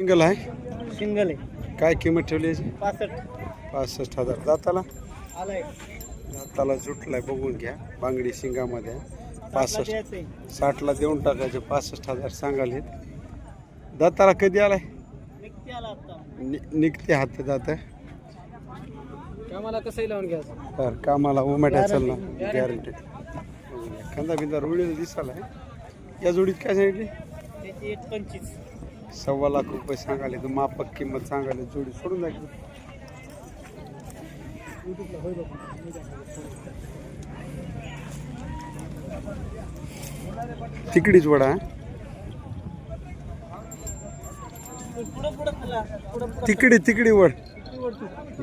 Single आहे? Single आहे. काय किंमत ठेवली याची? पासष्ट. पासष्ट हजार. दाताला? आलाय. दाताला जुटलाय बघून घ्या. बांगडी शिंगामध्ये आहे. पासष्ट. द्यायचंय साठला देऊन टाकायचे पासष्ट हजार सांगाले दाताला कधी आलाय? व्यक्ती आला आता. नि- निघते हात दात. कामाला कसंही लावून घ्यायचं तर कामाला उमेटा चाल ना Guarantee. गॅरंटी खांदा बिंदा रुळीला दिसाला या जोडीत काय सांगितली? त्याची एक पंचवीस. सव्वा लाख रुपये सांगाले तर मापक किंमत सांगाले जोडी सोडून दाखव तिकडीच वडा तिकडी तिकडी वड.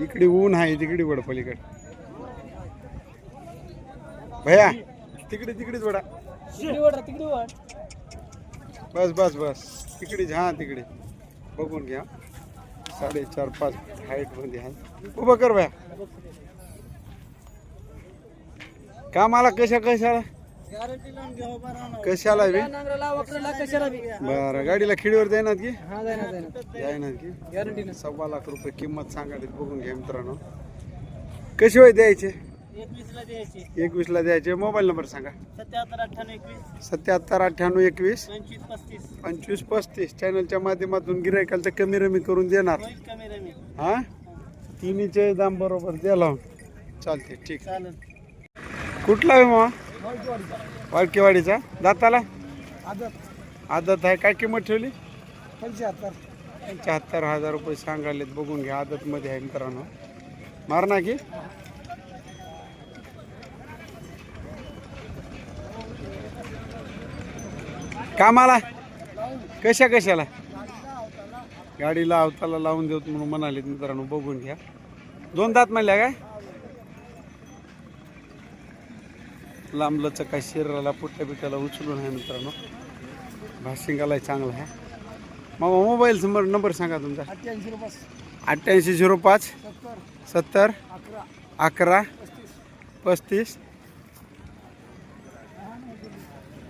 इकडे ऊन आहे तिकडी वड पलीकडे. भया तिकडे तिकडेच वडा. बस बस बस. तिकडेच हा तिकडे. बघून घ्या. साडेचार पाच हाईटमध्ये आहे. उभं कर भया कामाला कशा कशाला? कशाला बी? बरं गाडीला खिडीवर देणार की? द्यायनात की? सव्वा लाख रुपये किंमत सांगायला बघून घ्या मित्रांनो. कशी होय द्यायचे? एकवीसला द्यायची. एकवीसला द्यायचे. मोबाईल नंबर सांगा. सत्याहत्तर अठ्ठ्याण्णव एकवीस. सत्याहत्तर अठ्ठ्याण्णव एकवीस. पंचवीस पस्तीस. पंचवीस पस्तीस. चॅनलच्या माध्यमातून गिरायकाला तर कमी रमी करून देणार. होईल कमी रमी. हा? तिन्हीचे दाम बरोबर द्या लावून चालते ठीक. चालेल. कुठला आहे मग वाळकेवाडीचा. दाताला? आदत. आदत आहे. काय किंमत ठेवली? पंच्याहत्तर. पंच्याहत्तर हजार रुपये सांगायलेत. बघून घ्या. आदतमध्ये आहे मित्रांनो. मारना की? कामाला? कशा कशाला? गाडीला अवताला लावून देऊ म्हणून म्हणाले मित्रांनो बघून घ्या. दोन दात म्हणल्या काय? लांबलचं काय शरीराला पुट्या बिट्याला उचलून आहे मित्रांनो. भाशिंगाला चांगला आहे. मामा मोबाईल नंबर नंबर सांगा तुमचा. अठ्ठ्याऐंशी झिरो पाच सत्तर. अकरा पस्तीस पस्तीस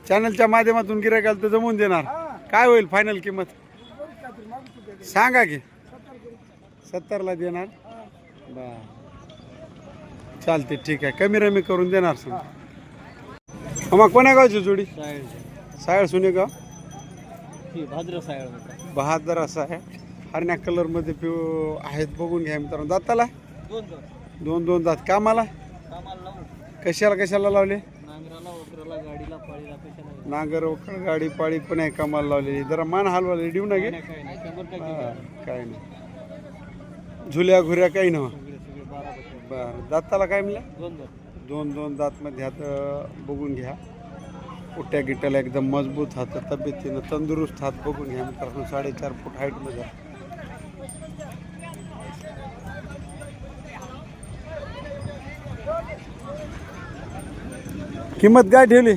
चॅनलच्या माध्यमातून गिरायकाला तर जमवून देणार. काय होईल फायनल किंमत? सांगा की. सत्तरला देणार? बर. चालते ठीक आहे. कमी रमी करून देणार सांग. मग कोण्या गावची जोडी? सायळ सुने गाव? भाद्र सायळ बहादर असा आहे हरण्या कलरमध्ये पिऊ आहेत बघून घ्या मित्रांनो. दाताला? दोन दोन दोन दोन दात कामाला? कशाला कशाला लावले? नांगर वखर गाडी पाळी पण आहे कामाला लावलेली. जरा मान हलवाले देऊ ना गे? काय नाही झुल्या घुऱ्या काही सगळे बारा दाताला काय म्हणलं दोन दोन दात मध्ये हात बघून घ्या. उट्या गिट्याला एकदम मजबूत हात तब्येतीनं तंदुरुस्त हात बघून घ्या. मित्रांनो साडेचार फूट हाईटमध्ये. किंमत काय ठेवली?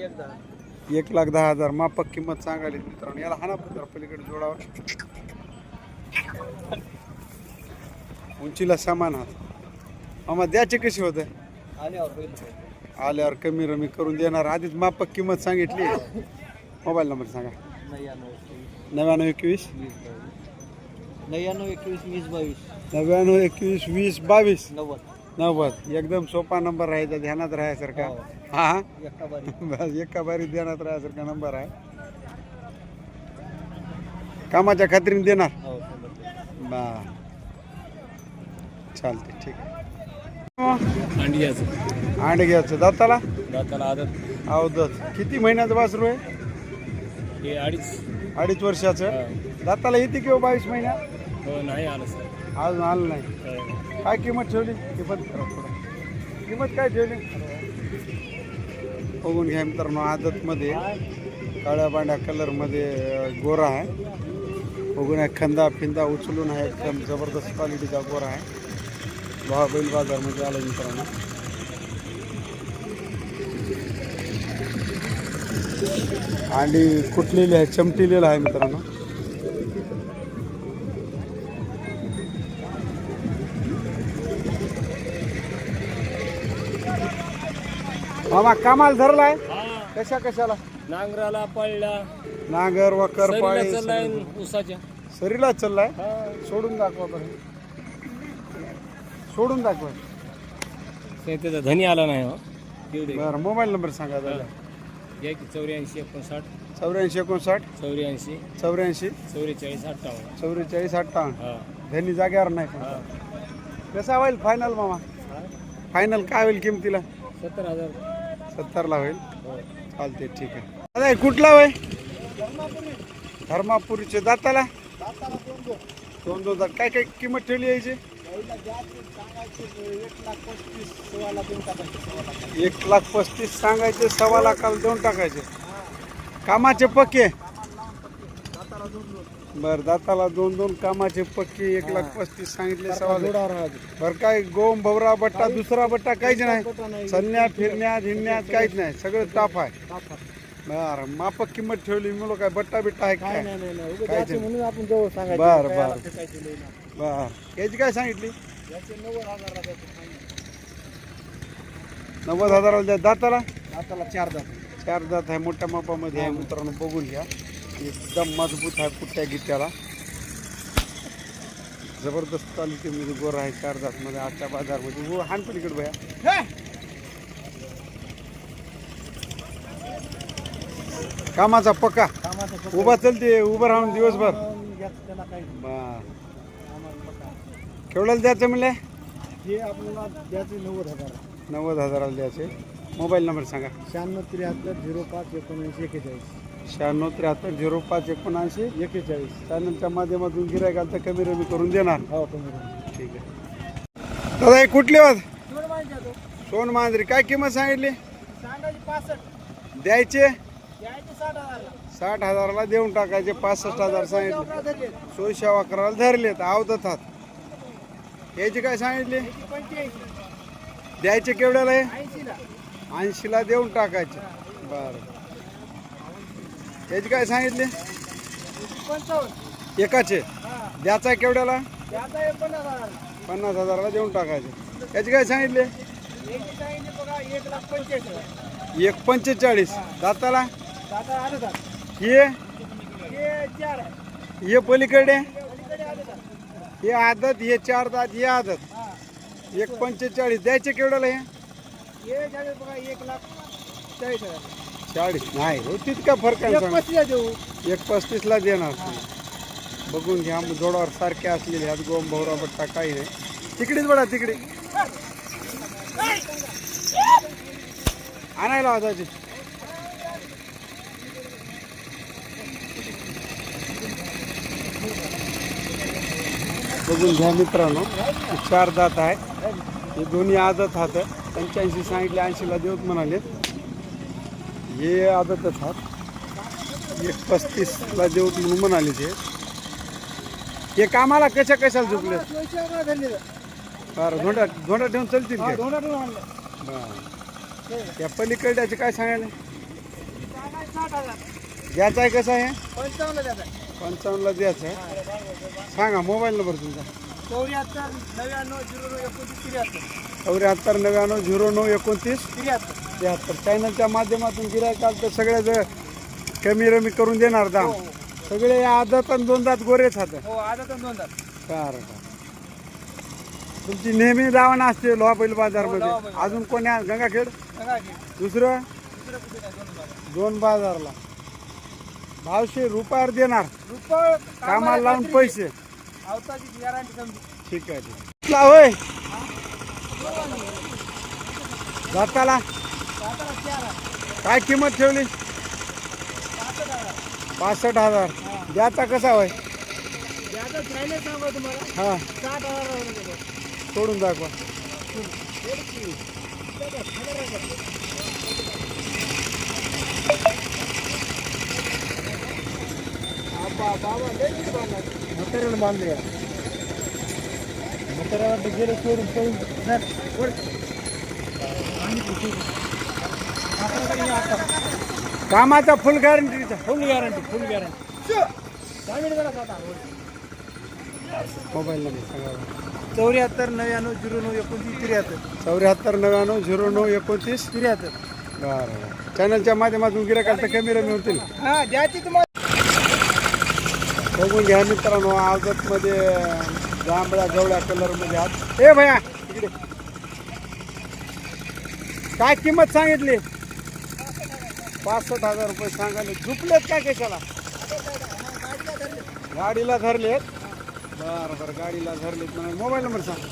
एक लाख दहा हजार. मापक किंमत सांगायला मित्रांनो. याला हाना पत्र पलीकडे जोडावा. उंचीला समान हात. मामा द्याचे कसे होते? आल्यावर कमी रमी करून देणार. आधीच मापक किंमत सांगितली. मोबाईल नंबर सांगा. नव्याण्णव एकवीस. नव्याण्णव एकवीस? वीस बावीस. नव्याण्णव एकवीस वीस बावीस. नव्याण्णव एकवीस वीस बावीस. नव्वद. नव्वद. एकदम सोपा नंबर राहायचा. ध्यानात राहायसारखा. हो. हा हा बस एका बारी देण्यात राहायसारखा नंबर आहे. कामाच्या खात्रीने देणार? हो. बा. चालते ठीक आहे. अंडियाचं अंड घ्यायचं. दाताला? दाताला आदत. अवदत किती महिन्याचं वासरू आहे? हे अडीच. अडीच वर्षाचं? दाताला येते किंवा बावीस महिन्या हो नाही आलं सर. अजून आलं नाही. काय किंमत ठेवली? किंमत किंमत काय ठेवली? बघून घ्या मित्रांनो आदतमध्ये काळ्या बांड्या कलरमध्ये गोरा आहे. बघून आहे खंदा फिंदा उचलून आहे एकदम जबरदस्त क्वालिटीचा गोरा आहे. भाव बैल बाजारमध्ये आलं मित्रांनो. आणि कुठलेली आहे? चमटीलेला आहे मित्रांनो. मामा कामाला धरलाय. कशा कशाला? नांगराला पळला. नागर वकर पाळी चाललाय उसाच्या सरीला चाललाय सोडून दाखवा बरं. सोडून दाखवा. ते त्याचा धनी आला नाही हो. बरं मोबाईल नंबर सांगा दादा घ्या की चौऱ्याऐंशी एकोणसाठ. चौऱ्याऐंशी एकोणसाठ. चौऱ्याऐंशी. चौऱ्याऐंशी. चौवेचाळीस अठ्ठावन्न. चौवेचाळीस अठ्ठावन्न. हा. धनी जाग्यावर नाही कसा होईल फायनल मामा? फायनल काय होईल किमतीला? सत्तर हजार. सत्तरला होईल. चालते ठीक आहे. दादा कुठला होय? धर्मापुरीचे दाताला? दोन दोन काय काय किंमत ठेवली यायची एक लाख पस्तीस सांगायचे सव्वा लाखाला देऊन टाकायचे. कामाचे पक्के? बर दाताला दोन दोन कामाचे पक्के एक लाख पस्तीस सांगितले सव्वा लाख. बर काय गोम भवरा बट्टा दुसरा बट्टा काहीच नाही. सन्यात फिरण्यात हिंडण्यात काहीच नाही. सगळं टाफ आहे. बर मापक किंमत ठेवली मुलं काय बट्टा बिट्टा आहे काय काहीच नाही. म्हणून आपण जवळ सांगायचं. बर काय बर. ते ना. बर. याची काय सांगितली? याचे नव्वद हजाराला द्यायचं सांगितलं. नव्वद हजाराला द्या दाताला. आताला चार दात. चार दात आहे मोठ्या मापामध्ये आहे मित्रांनो बघून घ्या. एकदम मजबूत आहे कुट्ट्या गिट्ट्याला जबरदस्त क्वालिटीमध्ये गोर आहे चार दातमध्ये आजच्या बाजारमध्ये. हो हान पलीकडे भया कामाचा पक्का. उभा चलते उभं राहून दिवसभर. केवढ्याला द्यायचं म्हणले? हे आपल्याला द्यायचे नव्वद हजार. नव्वद हजाराला द्यायचे. मोबाईल नंबर सांगा. शहाण्णव त्र्याहत्तर झिरो पाच एकोणऐंशी एक्केचाळीस. शहाण्णव त्र्याहत्तर झिरो पाच एकोणऐंशी एक्केचाळीस चॅनलच्या माध्यमातून गिरायकाल तर कमी रमी करून देणार. हो कमी ठीक आहे. दादा हे कुठले होत सोन मांजरी काय किंमत सांगितली? सांगायची पासष्ट. द्यायचे? साठ हजार साठ हजाराला देऊन टाकायचे पासष्ट हजार सांगितले. सोयशा अकराला धरलेत आवदत हात याची काय सांगितली? पंच्याऐंशी. द्यायचे केवढ्याला ऐंशीला. ऐंशीला देऊन टाकायचे. बरं. याची काय सांगितले? पंचावन्न एकाचे. द्याचा केवढ्याला? द्यायचा पन्नास हजाराला देऊन टाकायचे. याची काय सांगितले? एक पंचेचाळीस. दाताला? हे? हे पलीकडे? हे आदत हे चार दात हे आदत. एक पंचेचाळीस. द्यायचे केवढ्याला हे? हे झाले बघा एक लाख चाळीस हजार. चाळीस. नाही हो तितका फरक आहे सांग. पस्तीस देऊ. एक पस्तीसला देणार बघून घ्या मग जोडावर सारखे असलेले ह्यात गोम भवरा बट्टा काही नाही. तिकडेच बडा तिकडे. आणायला वाजायचे बघून घ्या मित्रांनो हे चार दात आहे. हे दोन्ही आदत हात पंच्याऐंशी सांगितले ऐंशीला देऊत म्हणाले हे आदतच हात एक पस्तीसला देऊत म्हणून म्हणाले ते. हे कामाला कशा कशाला झुकले? बरं धोंडा धोंडा ठेवून चलतील ते बरं. त्या पलीकडल्याचे काय सांगायला? द्यायचं आहे कसं आहे. पंचावन्नला द्यायचं आहे. सांगा मोबाईल नंबर तुमचा. चौऱ्याहत्तर नव्याण्णव झिरो नऊ एकोणतीस त्र्याहत्तर. चौऱ्याहत्तर नव्याण्णव झिरो नऊ एकोणतीस? त्र्याहत्तर. त्र्याहत्तर. चॅनलच्या माध्यमातून गिरायक आलं तर सगळ्याच कमी रमी करून देणार दाम. सगळे आदत आणि दोन दात गोरेच हात हो आता तर तुमची नेहमी दावण असते लोहा बैल बाजारमध्ये. अजून कोणी आहे? गंगाखेड? सांगा की दुसरं? दुसरं कुठे नाही दोन दोन बाजारला. भावशे रुपयावर देणार. रुपये कामाला लावून पैसे. ठीक आहे ठीक होय. जाताला. काय किंमत ठेवली? पासष्ट हजार. द्याचा कसा होय? हा. सोडून दाखवा म्हाताऱ्याला बांधले म्हाताऱ्यावर गेले धर, वर. कामाचा full गॅरंटीचा full guarantee full guarantee. Mobile number सांगा. चौऱ्याहत्तर नव्याण्णव झिरो नऊ एकोणतीस त्र्याहत्तर. चौऱ्याहत्तर नव्याण्णव झिरो नऊ एकोणतीस त्र्याहत्तर. बरं बरं. चॅनलच्या माध्यमातून गिरायकाल तर कमी रमी होतील. हा द्यायची तुम्हाला. बघून घ्या मित्रांनो आजतमध्ये जांभळ्या गवळ्या कलरमध्ये आहात. ए भया इकडे. काय किंमत सांगितली? पासष्ट हजार रुपये सांगायला. झुपलेत काय कशाला? गाडीला धरलेत. बरं बरं गाडीला धरलेत म्हणा मोबाईल नंबर सांग.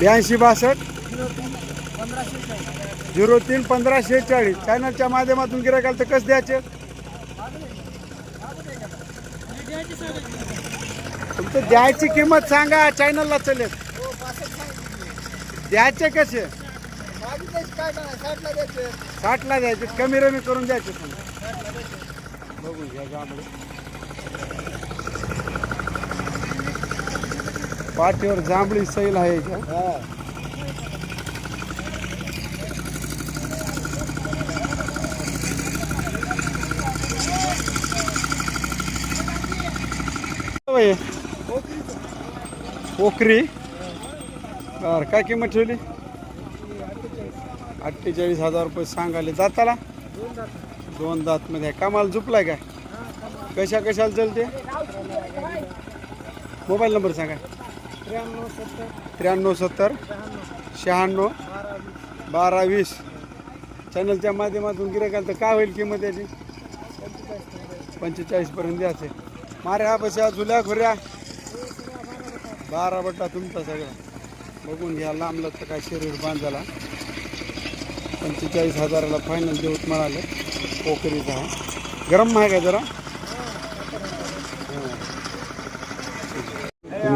ब्याऐंशी बासष्ट. झिरो तीन पंधराशे चाळीस चॅनलच्या माध्यमातून गिरायकाल तर कसं द्यायचे? तुमचं द्यायची किंमत सांगा चॅनलला चले द्यायचे कसे? साठला द्यायचे कमी रमी करून द्यायचे तुम्ही. बघून घ्या जांभळे पाठीवर जांभळी सैल आहे का होय. पोखरी बरं काय किंमत ठेवली? अठ्ठेचाळीस हजार रुपये सांगाले जाताला. दोन दात मध्ये आहे. कामाला झुपलाय काय? कशा कशाला चलते मोबाईल नंबर सांगा. त्र्याण्णव सत्तर. त्र्याण्णव सत्तर शहाण्णव. बारा वीस चॅनलच्या माध्यमातून गिरायकाल तर काय होईल किंमत याची? पंचेचाळीसपर्यंत द्यायचे. मारे हा बशा जुल्या खुऱ्या. बारा बट्टा तुमचा सगळा. बघून घ्या लांबलं तर काय शरीर बांधायला पंचेचाळीस हजाराला फायनल देऊत म्हणाले पोखरीचा आहे. गरम आहे का जरा.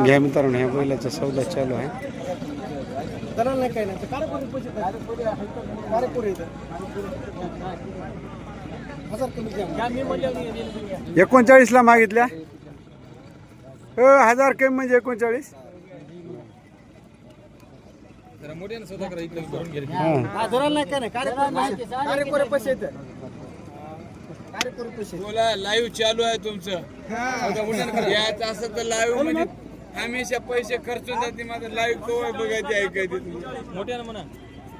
घ्या मित्रांनो ह्या बैलाचा सौदा चालू आहे. त्याला नाही हजार कमी म्हणजे एकोणचाळीस. हां. बोला लाईव्ह चालू आहे तुमचं. याच असं तर लाईव्ह म्हणजे हमेशा पैसे खर्चून जाते माझं लाईव्ह कवय बघायचे ऐकायचे. मोठ्यानं म्हणा.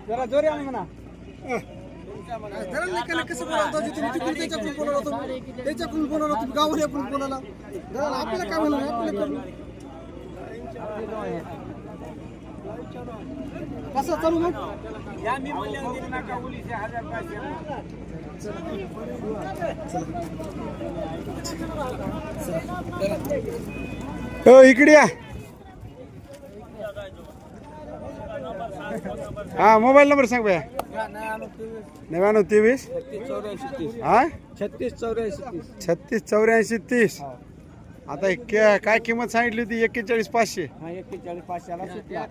जरा जोरी म्हणा. काय नाही कसं बोलावतो तुम्ही तिकडून त्याच्याकडून बोलावला होतो. त्याच्याकडून बोलावला होतो गावून बोलावला धरायला आपल्याला काय म्हणलं आपल्याला कसं चालू मग? हो इकडे या. हा मोबाईल नंबर सांग भैया. नव्याण्णव तेवीस. हा छत्तीस चौऱ्याऐंशी तीस. छत्तीस चौऱ्याऐंशी तीस आता एक के- काय किंमत सांगितली होती? एक्केचाळीस पाचशे. हा एक्केचाळीस पाचशेला सुटला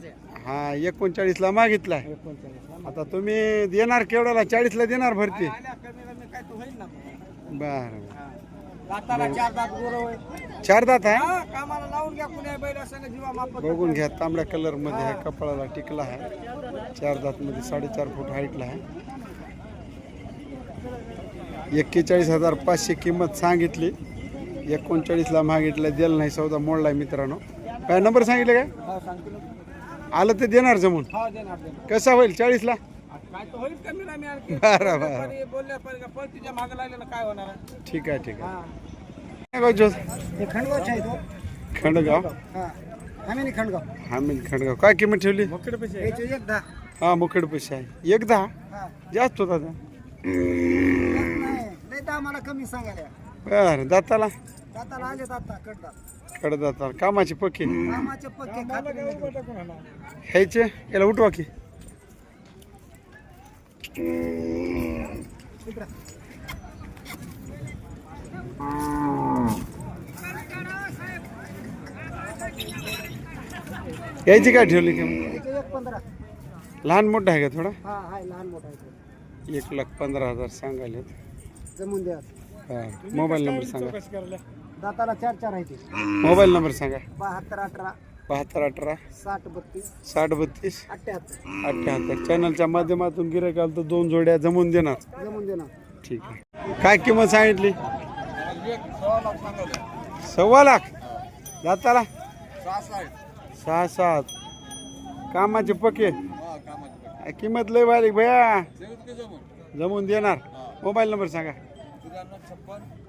हा एकोणचाळीसला मागितलाय. एकोणचाळीसला आता तुम्ही देणार केवढ्याला? चाळीसला देणार भरती. बर बर. दाताला चार दात. चार आहे? हा, कामाला लावून घ्या कुण्या बैल संग जीवा मापत बघून घ्या तांबड्या कलरमध्ये आहे कपाळाला टिकला आहे. चार दात मध्ये साडेचार फूट हाईटला आहे. एक्केचाळीस हजार पाचशे किंमत सांगितली. एकोणचाळीसला मागितलं दिलं नाही सौदा मोडलाय मित्रांनो. काय नंबर सांगितलं काय? हा सांगतो ना. आलं तर देणार जमून. हा देणार देणार. कसा होईल चाळीसला? तो होईल कमी ना मी आणखी बरं बरं. पण हे बोलल्या पण का पळतीच्या मागे लागले ना काय होणार आहे? ठीक आहे ठीक हा. आहे काय गावचं? हे आहे तो खंडगाव? हा. आम्ही नाही खंडगाव. हामी खंडगाव. काय किंमत ठेवली? याचे एक दहा. हा मुखेड पैसे आहे. एक दहा? हा. जास्त होता नाही लय दहा मला कमी सांगायला बरं दाताला? दाताला आले दाता कडतात कडे दाताला कामाची पक्की कामाचे पक्के खात्री ह्याचे? याला उठवा की. यायची काय ठेवली किंमत? पंधरा लहान मोठं आहे का थोडा? हा हाय लहान मोठा आहे. एक लाख पंधरा हजार सांगायले जमून द्या. हा मोबाईल नंबर सांगा. दाताला चार चार आहे मोबाईल नंबर सांगा. बहात्तर अठरा. बहात्तर अठरा. साठ बत्तीस. साठ बत्तीस. अठ्ठ्याहत्तर अठ्ठ्याहत्तर चॅनलच्या माध्यमातून गिरायक आलं तर दोन जोड्या जमून देणार. जमून देणार. ठीक आहे. काय किंमत सांगितली? सव्वा लाख. दाताला सहा सात कामाचे पके. किंमत लय बारीक भया. जमून देणार. मोबाईल नंबर सांगा.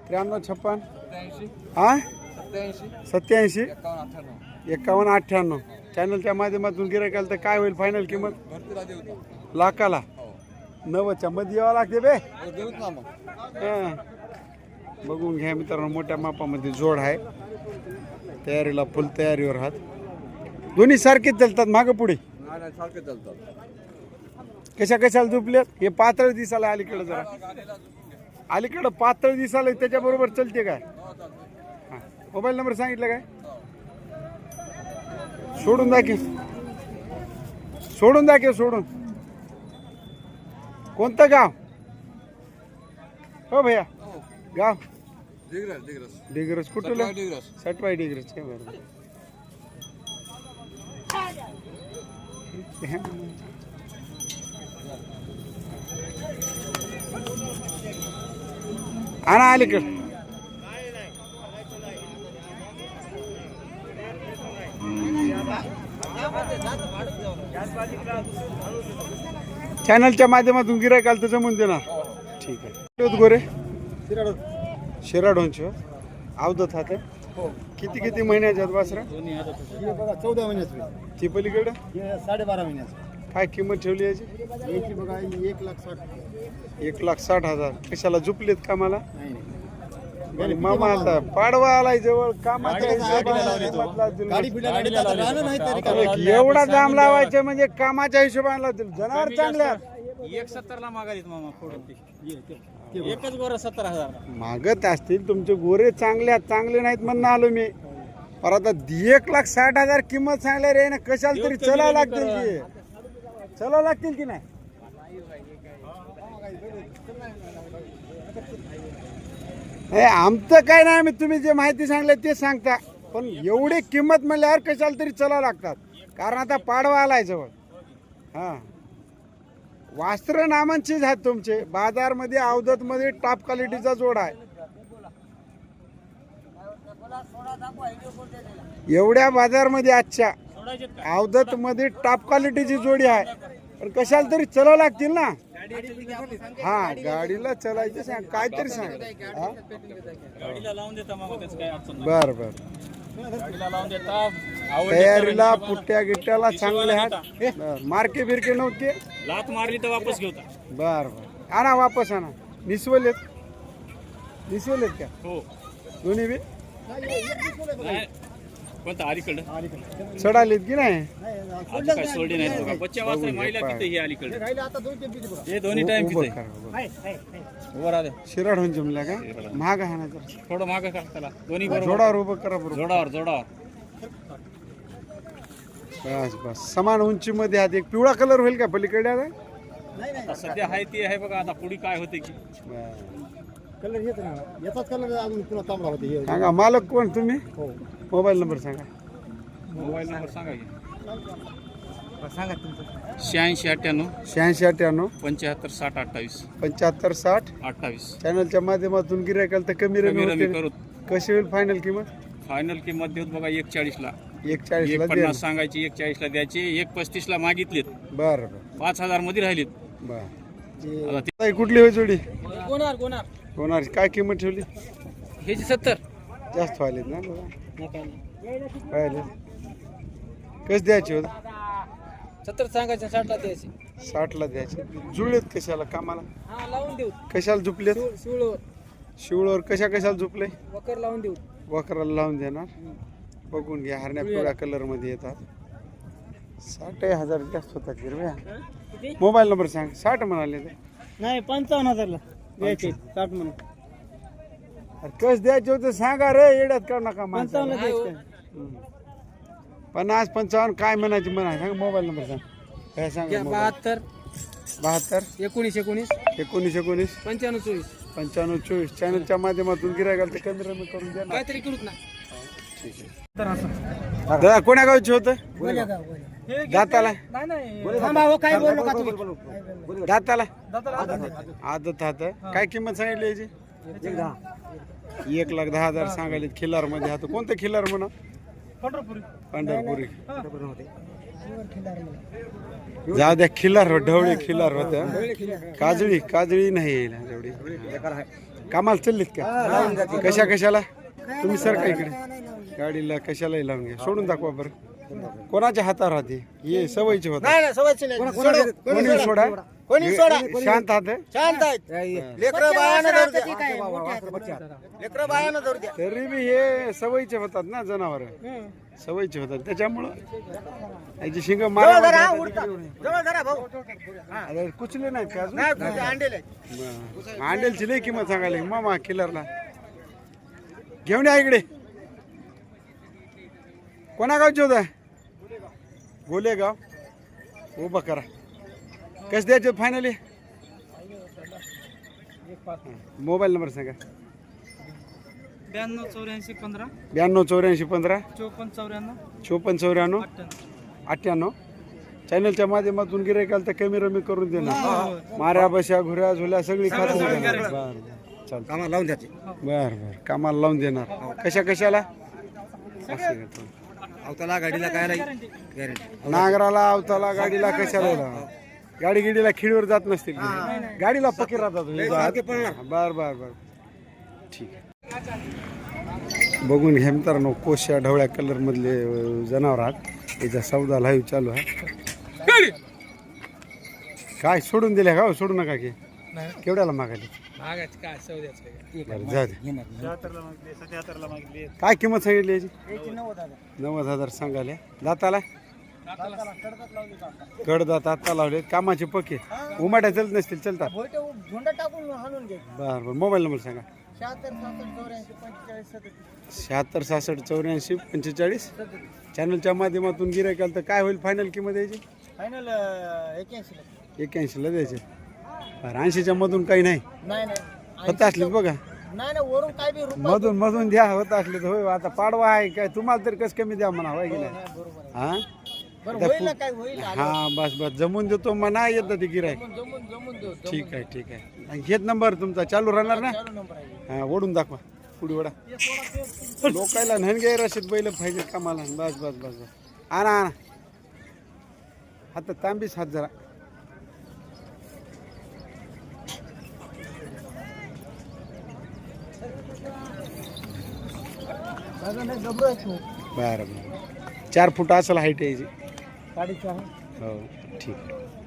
त्र्याण्णव छप्पन. हा सत्याऐंशी. सत्याऐंशी. एकावन्न अठ्ठ्याण्णव. चॅनलच्या माध्यमातून गिरायकाल तर काय होईल फायनल किंमत? लाखाला. नव्वदच्या मध्ये यावं लागते बे. हां. बघून घ्या मित्रांनो मोठ्या मापामध्ये जोड आहे. तयारीला फुल तयारीवर आहात. दोन्ही सारखेच चालतात मागं पुढे. सारखे चालतात कशा कशाला झुपल्यात हे पातळ दिसायला अलीकडं जरा. अलीकडं पातळ दिसायला त्याच्याबरोबर चलते काय? हां. मोबाईल नंबर सांगितलं काय? सोडून दाखव सोडून दाखव सोडून. कोणतं गाव? हो भैया. गाव? डिग्रस डिग्रस. डिग्रस कुठलं? डिग्रस. सटवाई डिग्रस बरोबर आणा अलीकड. चॅनलच्या माध्यमातून गिरायकाल तर जमून देणार. ठीक आहे. होत गोरे. शिराडोंचे अवधत हात. हो. किती किती महिन्याच्या आहेत वासरा? हे बघा चौदा महिन्याचं ती पलीकडे? हे साडेबारा महिन्याचं काय किंमत ठेवली याची? बघा ही एक लाख साठ एक लाख साठ हजार. कशाला झुपलेत का मला नाही. आणि मामा आता पाडवा आलाय जवळ कामाच्या हिशोबाने. गाडी नाही तरी काय अरे, एवढा दाम लावायचे म्हणजे कामाच्या हिशोबाने लावतील जनावर चांगल्या एक सत्तर ला मागायत मामा फोडून. एकच गोरा सत्तर हजार. मागत असतील तुमचे गोरे चांगले आहेत चांगले नाहीत म्हणणं आलो मी. पर आता एक लाख साठ हजार किंमत सांगल्या रे ना कशाला तरी चलावं लागतील की. चलावं लागतील की नाही? हे आमचं काय नाही मी तुम्ही जे माहिती सांगले ते सांगता. पण एवढी किंमत म्हणल्यावर कशाला तरी चलावं लागतात. कारण आता पाडवा आलाय जवळ. हा. वास्त्र नामांचीच आहेत तुमचे. बाजारमध्ये अवधतमध्ये टॉप क्वालिटीचा जोड आहे. एवढ्या बाजारमध्ये आजच्या. अवधत मध्ये टॉप क्वालिटीची जोडी आहे. पण कशाला तरी चलावं लागतील ना? हा गाडीला चलायचं सांग. काहीतरी सांग? गाडीला लावून देता मामा त्याचं काय अडचण नाही. बर बर. गाडीला लावून देता. आवडली तयारीला तर पुट्ट्या गिट्ट्याला चांगले आहेत. मार्के बिरके नव्हते? लात मारली तर वापस घेऊता. बर बर. आणा वापस आणा. निसवलेत निसवलेत का? हो. दोन्ही बी? नाही कोणता? अलीकडं? चढालेत की नाही? आज काय सोडली नाही बघा. बच्चा वाचता महिला किती हे अलीकडं. आता हे दोन्ही टाइम उभं किती राहते शिराड होऊन जमल्या का? महाग आहे ना जरा. थोडं मागं का त्याला. दोन्ही बरोबर. जोडावर उभं करा बरोबर जोडावर जोडावर. बस बस. समान उंचीमध्ये आहेत एक पिवळा कलर होईल का पलीकडे आता? नाही नाही. आता सध्या आहे ते आहे बघा. आता पुढे काय होते की? बरं. कलर येत ना याचाच कलर अजून पुन्हा तांबडा होते हे. सांगा मालक कोण तुम्ही? हो. मोबाईल नंबर सांगा. मोबाईल नंबर सांगा की. सांगा तुमचं. शहाऐंशी अठ्ठ्याण्णव शहाऐंशी अठ्ठ्याण्णव पंच्याहत्तर साठ अठ्ठावीस. पंच्याहत्तर साठ. अठ्ठावीस. चॅनलच्या माध्यमातून गिरायकाल तर कमी कमी रमी रमी करू. कशी होईल फायनल किंमत? फायनल किंमत देऊ बघा एक चाळीसला एक एक पन्नास सांगायची एक चाळीसला द्यायची एक पस्तीसला मागितलेत. बरं बरं. पाच हजारमध्ये राहिलेत. बरं. आता ते ताई, कुठली होय जोडी? कोणार कोणार होणार काय किंमत ठेवली? हे सत्तर. जास्त व्हायलेत ना. व्हायले कस द्यायची होत? सत्तर सांगायचे साठला द्यायचे. साठला द्यायचे. जुळलेत कशाला कामाला? हा लावून देऊ. कशाला झुपलेत? शिवळवर शिवळवर कशा कशाला झुपले? वकर लावून देऊ. वखराला लावून देणार? बघून घ्या हरण्या पिवळ्या कलरमध्ये येतात. साठ हजार जास्त होतात गिरव्या मोबाईल नंबर सांग. साठ म्हणाले ते. नाही पंचावन्न हजारला. द्यायचे साठ म्हणून. अरे कस द्यायचे होते सांगा रे येड्यात काढू नका माणसाला. पंचावन्न हम्म. पन्नास पंचावन्न काय म्हणायचे म्हणा सांग मोबाईल नंबर सांग. काय सांग बहात्तर. बहात्तर. एकोणीस एकोणीस. एकोणीस एकोणीस. पंच्याण्णव चोवीस. पंच्याण्णव चोवीस. चॅनलच्या माध्यमातून गिरायकाल ते कमी रमी करून द्या ना. काहीतरी करूत ना. दादा कोण्या गावचे होतं? दाताला? काय बोलू का तुम्ही. दाताला? आदत हात काय किंमत सांगितली याची? एक लाख दहा हजार सांगायले खिल्लारमध्ये. हात कोणतं खिल्लार म्हणा? पंढरपुरी. जाऊ द्या खिल्लार ढवळी खिल्लार होत्या काजळी काजळी नाही येईल एवढी कामाला चाललीत का? कशा कशाला? तुम्ही सर काय इकडे? गाडीला कशालाही लावून घ्या. सोडून दाखवा बरं. कोणाच्या हातावर राहते? ये सवयचे होता नाही नाही सवयचे नाही. सोडा. कोणी सोडा. कोणी सोडा. शांत हात आहे? शांत आहेत. लेकरं बायानं धरू द्या. लेकरं बायानं धरू द्या. तरी बी हे सवयीचे होतात ना जनावर. सवयीचे होतात. त्याच्यामुळं याची शिंग जवळ मारा धरा हा, उडता. जवळ धरा भाऊ. अरे कुचले नाहीत का अजून? नाही अंडेल आहेत. बरं. अंडेलची लई किंमत सांगायला मामा किलरला. घेऊन या इकडे. कोणा गावचे होता गोलेगाव. उभा करा. कसं द्यायचे फायनली मोबाईल नंबर सांगा. ब्याण्णव चौऱ्याऐंशी पंधरा. ब्याण्णव चौऱ्याऐंशी पंधरा. चोपन्न चौऱ्याण्णव. चोपन्न चौऱ्याण्णव. अठ्ठ्याण्णव. चॅनलच्या माध्यमातून गिरायकाल तर कमी रमी करून देणार. माऱ्या बशा घुऱ्या झुल्या सगळी खात्री देणार. बरं. चालतं कामाला लावून द्याचे बर बर. कामाला लावून देणार. कशा कशाला? असं? अवताला गाडीला काय गॅरंटी. नांगराला अवताला गाडीला कशाला? गाडी गिडीला खिडीवर जात नसतील गाडीला पके राहतात बर बर बर. ठीक आहे. बघून घ्या मित्रांनो कोशा ढवळ्या कलर मधले जनावर आहात. याचा सौदा लाईव्ह चालू आहे. काय सोडून दिल्या का हो? सोडू नका की. केवढ्याला मागायला काय? किंमत सांगितली याची? नव्वद हजार. सांगाले दाताला? कडदात आता लावले कामाचे पके. उमाट्या चलत नसतील चलतात. झोंडा टाकून हाणून घे. बर बर. मोबाईल नंबर सांगा. शहात्तर सासष्ट चौऱ्याऐंशी पंचेचाळीस शहात्तर सहासष्ट चौऱ्याऐंशी पंचेचाळीस. चॅनलच्या माध्यमातून गिरायक आलं तर काय होईल? फायनल किंमत यायची फायनल एक्याऐंशी एक्याऐंशीला द्यायचे. बरं ऐंशीच्या मधून काही नाही. होत असले बघा. नाही नाही वरून काय बी रुपये मधून मधून द्या होत असले तर होय आता पाडवा आहे काय? तुम्हाला तरी कसं कमी द्या म्हणा होय की नाही? बरोबर हा? हा बस बस. जमून देतो म्हणा येतं ते गिरायक देऊ ठीक आहे ठीक आहे. आणि हेच नंबर तुमचा चालू राहणार ना? हा ओढून दाखवा. पुढे ओढा. लोकायला ननगे रशीद बैल पाहिजे कामाला. बस बस बस बस. आणा आणा. हातात तांबीच हात जरा. बरं बरं. चार फूट असेल हाईट यायची. साडेचार हो ठीक आहे.